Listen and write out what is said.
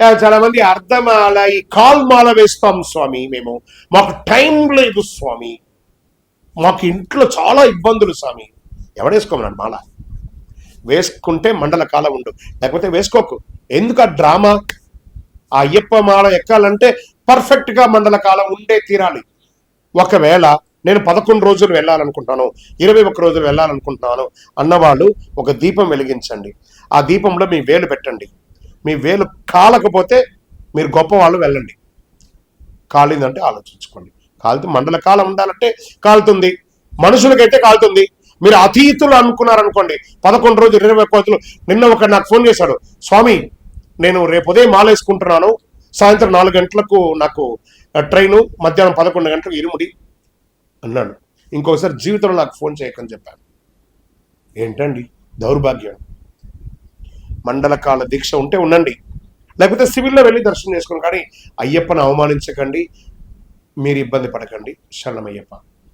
చాలా మంది అర్ధమాల ఈ కాల్ మాల వేస్తాం స్వామి మేము. మాకు టైం లేదు స్వామి. మాకు ఇంట్లో చాలా ఇబ్బందులు స్వామి. ఎవడేసుకోమన్నాడు మాల? వేసుకుంటే మండల కాలం ఉండు. లేకపోతే వేసుకోకు. ఎందుకు ఆ డ్రామా? ఆ అయ్యప్ప మాల ఎక్కాలంటే పర్ఫెక్ట్గా మండల కాలం ఉండే తీరాలి. ఒకవేళ నేను పదకొండు రోజులు వెళ్ళాలనుకుంటున్నాను ఇరవై ఒక్క రోజులు వెళ్ళాలనుకుంటున్నాను అన్నవాళ్ళు ఒక దీపం వెలిగించండి. ఆ దీపంలో మీ వేలు పెట్టండి. మీ వేలు కాలకపోతే మీరు గొప్ప వాళ్ళు వెళ్ళండి. కాలిందంటే ఆలోచించుకోండి. కాలితే మండల కాలం ఉండాలంటే కాలుతుంది. మనుషులకైతే కాలుతుంది. మీరు అతీతులు అనుకున్నారనుకోండి. పదకొండు రోజులు ఇరవై ఒక్క రోజులు నిన్న ఒక నాకు ఫోన్ చేశాడు. స్వామి నేను రేపు ఉదయం మాల వేసుకుంటున్నాను. సాయంత్రం నాలుగు గంటలకు నాకు ట్రైను మధ్యాహ్నం పదకొండు గంటలకు ఇరుముడి అన్నాడు. ఇంకోసారి జీవితంలో నాకు ఫోన్ చేయకని చెప్పాను ఏంటండి? దౌర్భాగ్యం. మండలకాల దీక్ష ఉంటే ఉండండి. లేకపోతే సివిల్లో వెళ్ళి దర్శనం చేసుకోండి. కానీ అయ్యప్పను అవమానించకండి. మీరు ఇబ్బంది పడకండి. శరణమయ్యప్ప.